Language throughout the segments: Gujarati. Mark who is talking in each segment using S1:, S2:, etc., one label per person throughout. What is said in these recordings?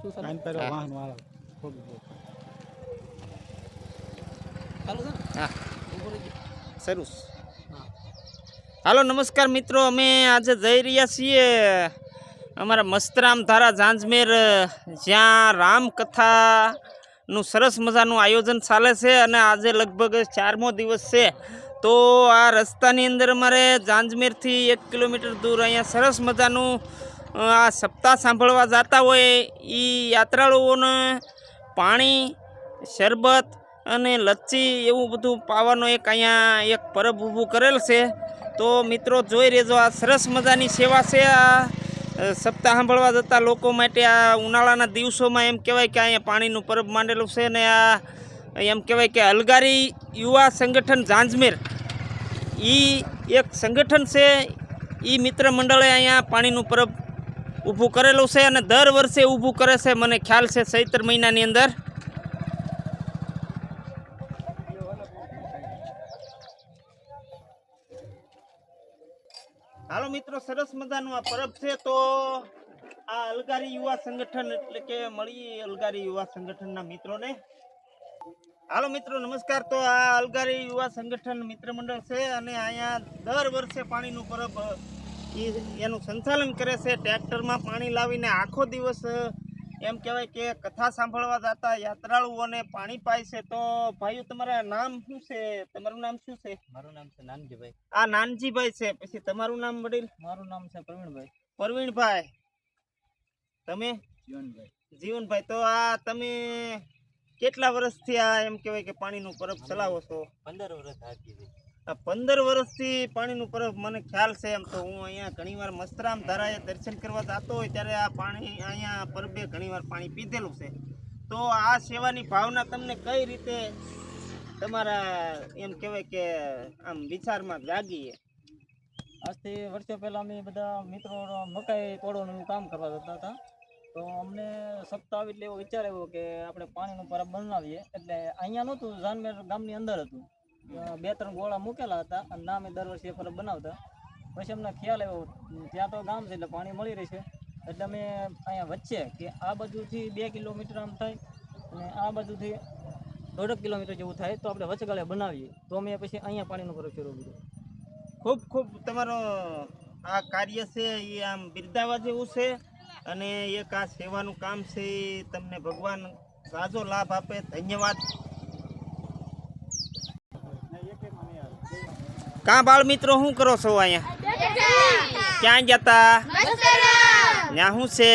S1: શું ચાલે?
S2: કાન પહેરો વાહન વાળા. ખોટું
S1: ચાલુ છે
S3: હા.
S1: ઊભો રહેજો.
S3: શરૂ
S1: હા.
S3: હાલો નમસ્કાર મિત્રો. અમે આજે જઈ રહ્યા છીએ અમારા મસ્તરામ ધારા ઝાંઝમેર જ્યાં રામકથાનું સરસ મજાનું આયોજન ચાલે છે અને આજે લગભગ ચારમો દિવસ છે. તો આ રસ્તાની અંદર અમારે ઝાંઝમેરથી એક કિલોમીટર દૂર અહીંયા સરસ મજાનું આ સપ્તાહ સાંભળવા જતા હોય એ યાત્રાળુઓને પાણી, શરબત અને લચ્છી એવું બધું પાવાનો એક અહીંયા એક પરબ ઊભું કરેલ છે. તો મિત્રો, જોઈ રહેજો આ સરસ મજાની સેવા છે આ સપ્તાહ સાંભળવા જતા લોકો માટે આ ઉનાળાના દિવસોમાં એમ કહેવાય કે અહીંયા પાણીનું પરબ માંડેલું છે ને આ, એમ કહેવાય કે અલગારી યુવા સંગઠન ઝાંઝમેર. એ એક સંગઠન છે. એ મિત્ર મંડળે અહીંયા પાણીનું પરબ ઊભું કરેલું છે અને દર વર્ષે ઊભું કરે છે. મને ખ્યાલ છે ચૈત્ર મહિનાની અંદર. હાલો મિત્રો, સરસ મજાનું આ પરબ છે તો આ અલગારી યુવા સંગઠન એટલે કે મળી અલગારી યુવા સંગઠનના મિત્રોને. હાલો મિત્રો, નમસ્કાર. તો આ અલગારી યુવા સંગઠન મિત્ર મંડળ છે અને અહીંયા દર વર્ષે પાણીનું પરબ ઈ એનું સંચાલન કરે છે ટ્રેક્ટરમાં પાણી લાવીને આખો દિવસ એમ કહેવાય કે કથા સાંભળવા જતા યાત્રાળુઓને પાણી પાય છે. તો ભાઈઓ તમારા નામ શું છે? તમારું નામ શું છે?
S1: મારું નામ છે નાનજીભાઈ.
S3: આ નાનજીભાઈ છે. પછી તમારું નામ વડીલ?
S1: મારું નામ છે પ્રવીણભાઈ.
S3: પરવીણભાઈ. તમે?
S2: જીવનભાઈ.
S3: જીવનભાઈ. તો આ તમે કેટલા વર્ષથી આ એમ કહેવાય કે પાણીનું પરબ ચલાવો છો?
S1: પંદર વર્ષ
S3: આ પંદર વર્ષથી પાણીનું પરબ મને ખ્યાલ છે એમ તો હું અહીંયા ઘણીવાર મસ્તરામ ધારાએ દર્શન કરવા જતો હોય ત્યારે આ પાણી અહીંયા પરબે ઘણીવાર પાણી પીધેલું છે. તો આ સેવાની ભાવના તમને કઈ રીતે તમારા એમ કહેવાય કે આમ વિચારમાં જાગી
S1: આજથી વર્ષો પહેલાં અમે બધા મિત્રો મકાઈ તોડવાનું કામ કરવા જતા હતા. તો અમને સપ્તાહ એટલે એવો વિચાર આવ્યો કે આપણે પાણીનું પરબ બનાવીએ. એટલે અહીંયા નહોતું, જાનમેર ગામની અંદર હતું. બે ત્રણ ગોળા મૂકેલા હતા અને નામે દર વર્ષે એ પરબ બનાવતા. પછી અમને ખ્યાલ આવ્યો, ત્યાં તો ગામ છે એટલે પાણી મળી રહેશે એટલે અમે અહીંયા વચ્ચે કે આ બાજુથી બે કિલોમીટર આમ થાય અને આ બાજુથી દોઢ કિલોમીટર જેવું થાય તો આપણે વચગાળે બનાવીએ. તો અમે પછી અહીંયા પાણીનો પરબ શરૂ કર્યો.
S3: ખૂબ ખૂબ તમારો આ કાર્ય છે, એ આમ બિરદાવા જેવું છે અને એક આ સેવાનું કામ છે તમને ભગવાન સાજો લાભ આપે. ધન્યવાદ. કાં બાળ મિત્રો, શું કરો છો અહીંયા? ક્યાં જતા? ત્યાં શું છે?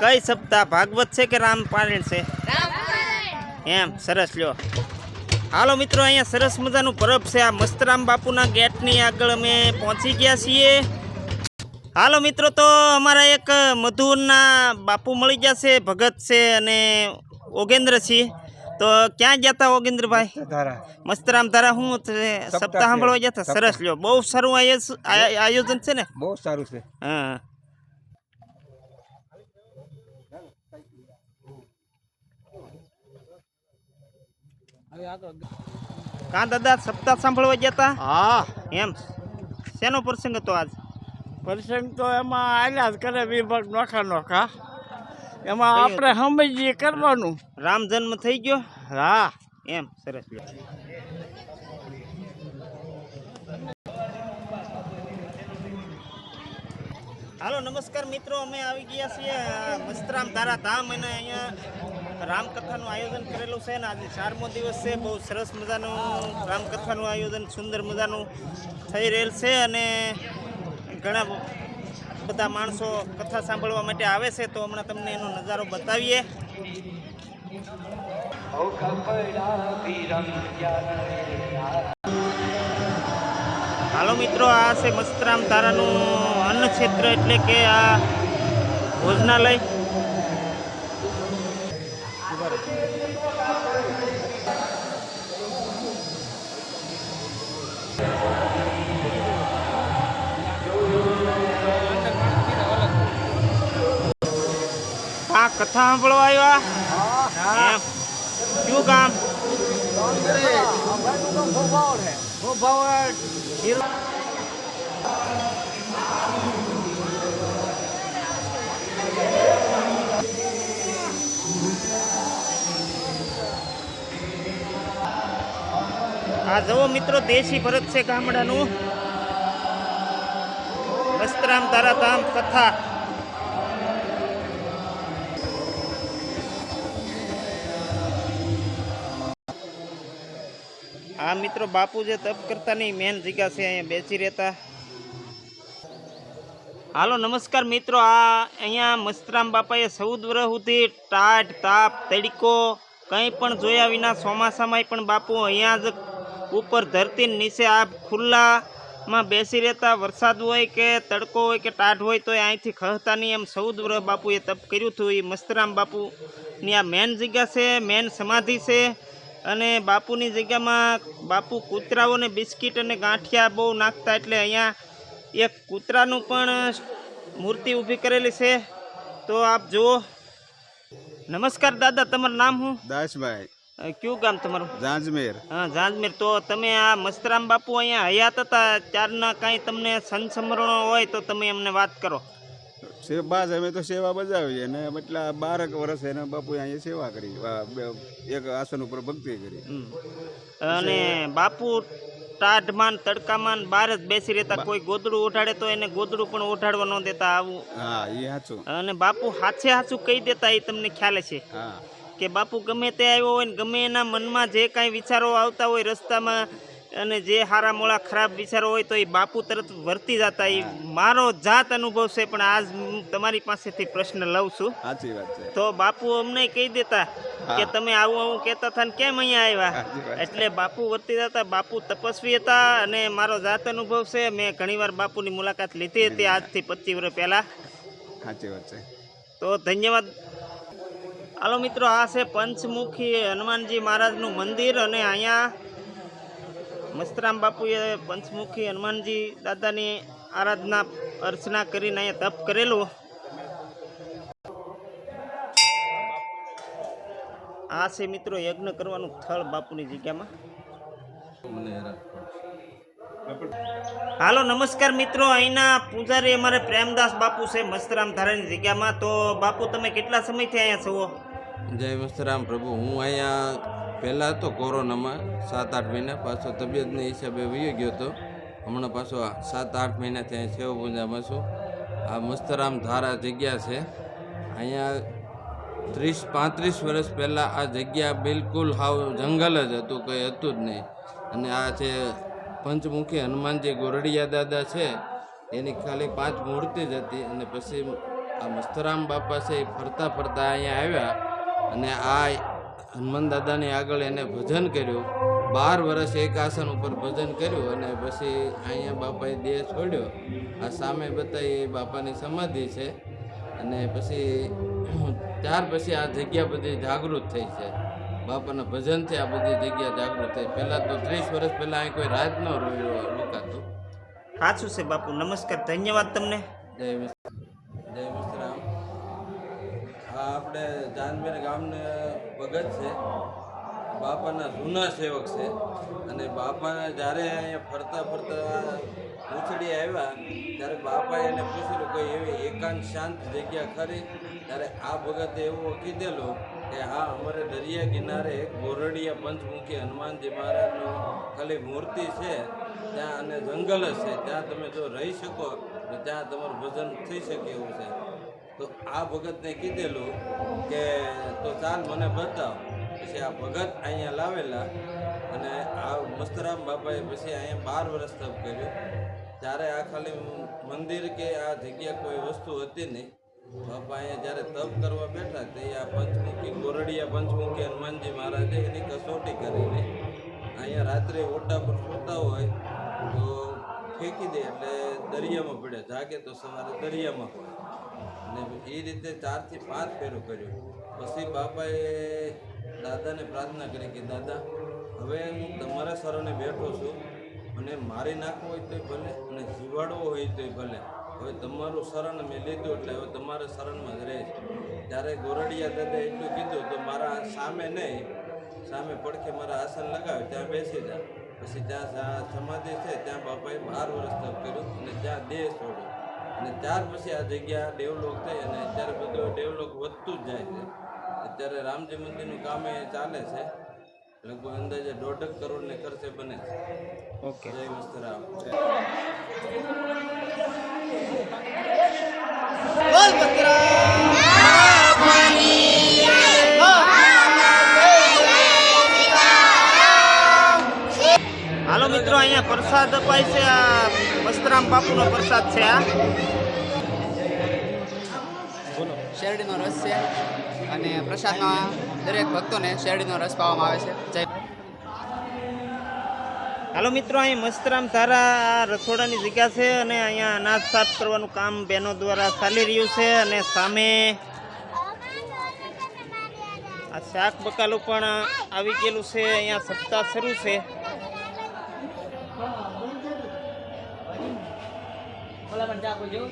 S3: કઈ સપ્તાહ? ભાગવત છે કે રામપારાયણ છે? એમ, સરસ, લ્યો. હાલો મિત્રો, અહીંયા સરસ મજાનું પરબ છે. આ મસ્તરામ બાપુના ગેટની આગળ અમે પહોંચી ગયા છીએ. હાલો મિત્રો, તો અમારા એક મધુરના બાપુ મળી ગયા છે, ભગત છે અને ઓગેન્દ્રસિંહ તો ક્યાં જતા ઓગેન્દ્રભાઈ
S2: ધારા
S3: મસ્તરામ તારા શું છે?
S2: સપ્તાહ
S3: સપ્તાહ સાંભળવા
S2: છે.
S3: જતા સરસ લ્યો બહુ સારું આયોજ- આ- આયોજન છે ને
S2: બહુ સારું છે
S3: હા
S1: હવે આગળ
S3: કાં દાદા સપ્તાહ સાંભળવા જતા
S2: હા
S3: એમ શેનો પ્રસંગ હતો આજ
S2: પ્રસંગ તો એમાં આલ્યા જ કરે વિભાગ નોખા નોખા એમાં આપણે સમજીએ કરવાનું.
S3: રામ જન્મ થઈ ગયો?
S2: હા
S3: એમ સરસ. હાલો નમસ્કાર મિત્રો અમે આવી ગયા છીએ મસ્તરામ ધારા ધામ અને અહીંયા રામકથાનું આયોજન કરેલું છે ને આજે ચારમો દિવસ છે બહુ સરસ મજાનું રામકથાનું આયોજન સુંદર મજાનું થઈ રહેલ છે અને ઘણા બધા માણસો કથા સાંભળવા માટે આવે છે, તો હમણાં તમને એનો નજારો બતાવીએ. હાલો મિત્રો, આ છે મસ્તરામ તારાનું અન્ન ક્ષેત્ર એટલે કે આ ભોજનાલય. કથા સાંભળવા આવ્યા? એમ. શું કામ? આ જવો મિત્રો દેશી ભરત છે ગામડાનું. વસ્ત્રામ તારાધામ કથા. આ મિત્રો બાપુ જે તપ કરતા નહીં મેન જગ્યા છે, અહીંયા બેસી રહેતા. હાલો, નમસ્કાર મિત્રો. આ અહીંયા મસ્તરામ બાપાએ વર્ષ સુધી ટાઢ તાપ, તડકો કંઈ પણ જોયા વિના ચોમાસામાંય પણ બાપુ અહીંયા જ ઉપર ધરતી નીચે આ ખુલ્લામાં બેસી રહેતા. વરસાદ હોય કે તડકો હોય કે ટાઢ હોય તો અહીંથી ખહતા નહીં એમ વર્ષ બાપુએ તપ કર્યું હતું. એ મસ્તરામ બાપુની આ મેન જગ્યા છે મેન સમાધિ છે. અને બાપુની જગ્યામાં બાપુ કૂતરાઓને બિસ્કિટ અને ગાંઠિયા બહુ નાખતા એટલે અહીંયા એક કૂતરાનું પણ મૂર્તિ ઊભી કરેલી છે. તો આપ જુઓ. નમસ્કાર દાદા તમારું નામ શું?
S4: દાસભાઈ.
S3: કયું ગામ તમારું?
S4: ઝાંઝમેર.
S3: હા ઝાંઝમેર. તો તમે આ મસ્તરામ બાપુ અહીંયા હયાત હતા ત્યારના કાંઈ તમને સંસમરણો હોય તો તમે અમને વાત કરો.
S4: બસ અમે તો સેવા બજાવીએ અને એટલા બારક વર્ષ એને બાપુ અહીંયા સેવા કરી. એક આસન ઉપર ભક્તિ કરી.
S3: અને બાપુ ટાઢમાન તડકામાન બહાર જ બેસી રહેતા. કોઈ ગોદડું ઓઢાડે તો એને ગોદડું પણ ઓઢાડવા ન દેતા આવું.
S4: હા એ સાચું
S3: અને બાપુ હાથે હાચું કહી દેતા એ તમને ખ્યાલ છે.
S4: હા.
S3: કે બાપુ ગમે તે આવ્યો હોય ને ગમે એના મનમાં જે કાંઈ વિચારો આવતા હોય રસ્તામાં અને જે હારા મોળા ખરાબ વિચારો હોય તો એ બાપુ તરત વર્તી જતા એ મારો જાત અનુભવ છે પણ આજ હું તમારી પાસેથી પ્રશ્ન લઉં છું.
S4: સાચી વાત છે.
S3: તો બાપુ અમને કહી દેતા કે તમે આવું આવું કહેતા હતા ને કેમ અહીંયા આવ્યા. એટલે બાપુ વર્તી જતા બાપુ તપસ્વી હતા અને મારો જાત અનુભવ છે મેં ઘણીવાર બાપુની મુલાકાત લીધી હતી આજથી પચીસ વર્ષ પહેલાં.
S4: સાચી વાત છે.
S3: તો ધન્યવાદ. હાલો મિત્રો આ છે પંચમુખી હનુમાનજી મહારાજનું મંદિર અને અહીંયા મસ્તરામ બાપુએ પંચમુખી હનુમાનજી દાદાની આરાધના અર્ચના કરીને અહીંયા તપ કરેલું. આ છે મિત્રો યજ્ઞ કરવાનું સ્થળ બાપુની જગ્યામાં. હાલો નમસ્કાર મિત્રો. અહીંના પૂજારી અમારે પ્રેમદાસ બાપુ છે મસ્તરામ ધારાની જગ્યામાં. તો બાપુ તમે કેટલા સમયથી અહીંયા છો?
S5: જય મસ્તરામ પ્રભુ. હું અહીંયા પહેલાં હતો કોરોનામાં સાત આઠ મહિના, પાછો તબિયતના હિસાબે વયો ગયો હતો હમણાં પાછો સાત આઠ મહિના ત્યાં સેવ પૂજામાં છું. આ મસ્તરામ ધારા જગ્યા છે. અહીંયા ત્રીસ, પાંત્રીસ વર્ષ પહેલાં આ જગ્યા બિલકુલ હાવ જંગલ જ હતું, કંઈ હતું જ નહીં. અને આ છે પંચમુખી હનુમાનજી ગોરડિયા દાદા છે, એની ખાલી પાંચ મૂર્તિ જ હતી. અને પછી આ મસ્તરામ બાપા છે એ ફરતા ફરતા અહીંયા આવ્યા. અને આ હનુમાન દાદાની આગળ એને ભજન કર્યું. બાર વર્ષ એક આસન ઉપર ભજન કર્યું અને પછી અહીંયા બાપાએ દેહ છોડ્યો. આ સામે બતાવી એ બાપાની સમાધિ છે અને પછી ત્યાર પછી આ જગ્યા બધી જાગૃત થઈ છે. બાપાના ભજનથી આ બધી જગ્યા જાગૃત થઈ. પહેલાં તો ત્રીસ વર્ષ પહેલાં અહીં કોઈ રાત ન રોકાતું.
S3: સાચું છે બાપુ નમસ્કાર ધન્યવાદ તમને.
S5: જય જય મિસ્ત્રામ. આ આપણે જાનવેર ગામને ભગત છે. બાપાના જૂના સેવક છે. અને બાપા જ્યારે અહીંયા ફરતા ફરતા ઉછળી આવ્યા, ત્યારે બાપાએ એને પૂછેલું કોઈ એવી એકાંત શાંત જગ્યા ખરી? ત્યારે આ ભગતે એવું કીધેલું કે, હા, અમારે દરિયા કિનારે એક ગોરડિયા પંચમુખી હનુમાનજી મહારાજનું ખાલી મૂર્તિ છે. ત્યાં અને જંગલ જ છે. ત્યાં તમે જો રહી શકો, તો ત્યાં તમારું ભજન થઈ શકે એવું છે. તો આ ભગતને કીધેલું કે, તો ચાલ મને બતાવ. પછી આ ભગત અહીંયા લાવેલા અને આ મસ્તરામ બાપાએ પછી અહીંયા બાર વર્ષ તપ કર્યું. ત્યારે આ ખાલી મંદિર કે આ જગ્યા કોઈ વસ્તુ હતી નહીં. બાપા અહીંયા જ્યારે તપ કરવા બેઠા તે આ પંચમુખી ગોરડિયા પંચમુખી હનુમાનજી મહારાજે એની કસોટી કરીને અહીંયા રાત્રે ઓટા પર સૂતા હોય તો ફેંકી દે એટલે દરિયામાં પડે. જાગે તો સવારે દરિયામાં. પડે અને એ રીતે ચારથી પાંચ ફેરું કર્યું. પછી બાપાએ દાદાને પ્રાર્થના કરી કે, દાદા, હવે હું તમારા સરોને બેઠો છું. અને મારી નાખવો હોય તોય ભલે અને જીવાડવો હોય તોય ભલે. હવે તમારું શરણ મેં લીધું એટલે હવે તમારા શરણમાં જ રહેશ ત્યારે ગોરડિયા દાદા એટલું કીધું, તો મારા સામે નહીં. સામે પડખે મારા આસન લગાવે, ત્યાં બેસી જા. પછી ત્યાં સમાધિ છે, ત્યાં બાપાએ બાર વર્ષ તપ કર્યું અને ત્યાં દેહ છોડ્યો. અને ત્યાર પછી આ જગ્યા ડેવલોપ થઈ અને અત્યારે બધું ડેવલોપ વધતું જ જાય છે. અત્યારે રામજી મંદિરનું કામ એ ચાલે છે. લગભગ અંદાજે દોઢક કરોડને ખર્ચે બને છે.
S3: ઓકે.
S5: જય મસ્તરામ
S3: હાલો મિત્રો અહીંયા પ્રસાદ અપાય છે આ મસ્તરામ બાપુનો પ્રસાદ છે આ.
S6: શેરડીનો રસ છે અને પ્રસાદમાં દરેક ભક્તોને શેરડીનો રસ પાવામાં આવે છે. જય
S3: હાલો મિત્રો અહીં મસ્તરામ ધારા આ રસોડાની જગ્યા છે અને અહીંયા અનાજ સાફ કરવાનું કામ બહેનો દ્વારા ચાલી રહ્યું છે અને સામે આ શાક બકાલું પણ આવી ગયેલું છે અહીંયા સપ્તાહ શરૂ છે.
S1: ભલા પણ ચા કોઈ જેવું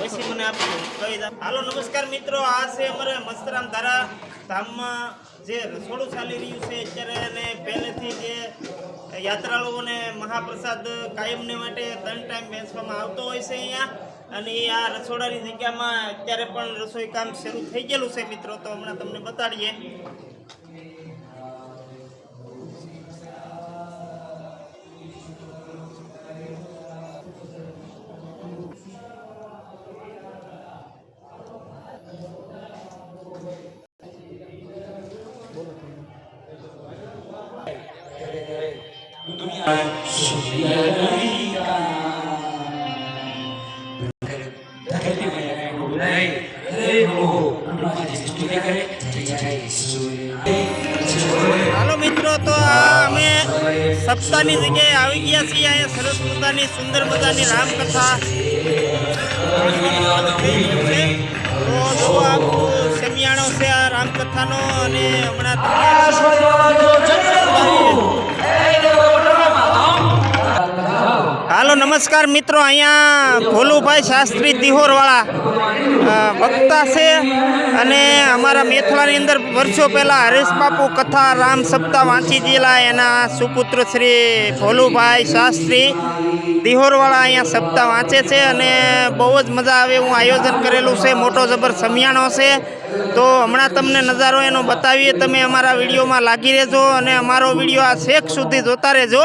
S3: પછી મને આપજો કહી હાલો નમસ્કાર મિત્રો. આ છે અમારે મસ્તરામ ધારા ધામમાં જે રસોડું ચાલી રહ્યું છે અત્યારે અને પહેલેથી જે યાત્રાળુઓને મહાપ્રસાદ કાયમને માટે ત્રણ ટાઈમ બેસવામાં આવતો હોય છે અહીંયા. અને એ આ રસોડાની જગ્યામાં અત્યારે પણ રસોઈ કામ શરૂ થઈ ગયેલું છે મિત્રો. તો હમણાં તમને બતાડીએ. હાલો મિત્રો, તો અમે સપ્તાહની જગ્યાએ આવી ગયા છીએ. અહીંયા સરસ મજાની, સુંદર મજાની રામકથા તો છે આ રામકથાનો? અને હમણાં નમસ્કાર મિત્રો, અહીંયા ભોલુભાઈ શાસ્ત્રી દિહોરવાળા વક્તા છે અને અમારા મેથલાની અંદર વર્ષો પહેલાં હરેશ કથા રામ સપ્તાહ વાંચી ગયેલા એના સુપુત્ર શ્રી ભોલુભાઈ શાસ્ત્રી દિહોરવાળા અહીંયા સપ્તાહ વાંચે છે અને બહુ જ મજા આવે એવું આયોજન કરેલું છે. મોટો જબર સમિયાણો છે. તો હમણાં તમને નજારો એનો બતાવીએ. તમે અમારા વિડીયોમાં લાગી રહેજો અને અમારો વીડિયો આ શેખ સુધી જોતા રહેજો.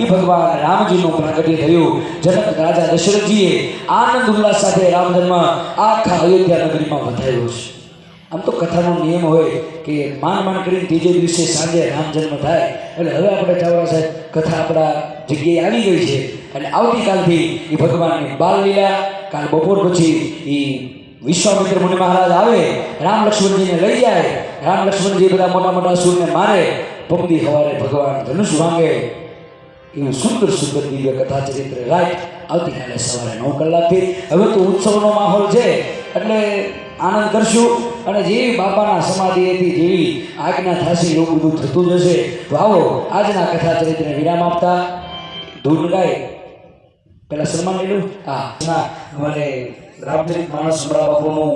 S7: એ ભગવાન રામજીનું પ્રગટ્ય થયું. જનક રાજા દશરથજીએ આનંદ ઉલ્લાસ સાથે રામ જન્મ આખા અયોધ્યા નગરીમાં વધાર્યો છે. આમ તો કથાનો નિયમ હોય કે માન માન કરીને ત્રીજે દિવસે સાંજે રામ જન્મ થાય. એટલે હવે આપણે ચાવડા સાહેબ, કથા આપણા જગ્યાએ આવી ગઈ છે. અને આવતીકાલથી એ ભગવાનની બાલલીલા, કાલ બપોર પછી એ વિશ્વામિત્ર મુનિ મહારાજ આવે, રામ લક્ષ્મણજીને લઈ જાય. રામ લક્ષ્મણજી બધા મોટા મોટા અસુરને મારે. પગદી હવારે ભગવાન ધનુષ વાંગે. એવું સુંદર સુંદર દિવ્ય કથા ચરિત્ર રાઈટ આવતીકાલે સવારે નવ કલાકથી હવે તો ઉત્સવનો માહોલ છે એટલે આનંદ કરશું અને જેવી બાપાના સમાધિ હતી જેવી આજ્ઞા થશે એવું બધું થતું જશે તો આવો આજના કથા ચરિત્રને વિરામ આપતા ધૂન ગાય પહેલાં સન્માન લીધું હા અમારે રામચરિત માણસ સુરા બાપુનું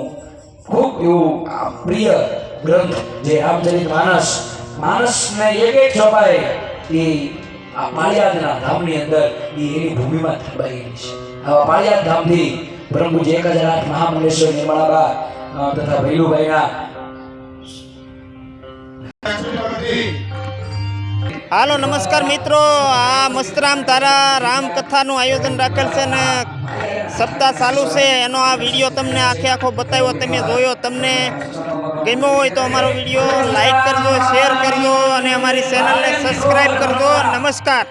S7: ખૂબ એવું પ્રિય ગ્રંથ જે રામચરિત માણસ માણસને એક એક છપાય એ આ પાળિયાદના ધામની અંદર એ એની ભૂમિમાં દબાયેલી છે. આવા પાળિયાદ ધામથી પ્રભુજી એક હજાર આઠ મહામંડેશ્વર નિર્મળાબા તથા ભૈલુભાઈના
S3: હાલો, નમસ્કાર મિત્રો. આ મસ્તરામ તારા રામકથાનું આયોજન રાખેલ છે ને સપ્તાહ ચાલુ છે. એનો આ વીડિયો તમને આખે આખો બતાવ્યો, તમે જોયો, તમને ગમ્યો હોય તો અમારો વીડિયો લાઈક કરજો, શેર કરજો અને અમારી ચેનલને સબસ્ક્રાઈબ કરજો. નમસ્કાર.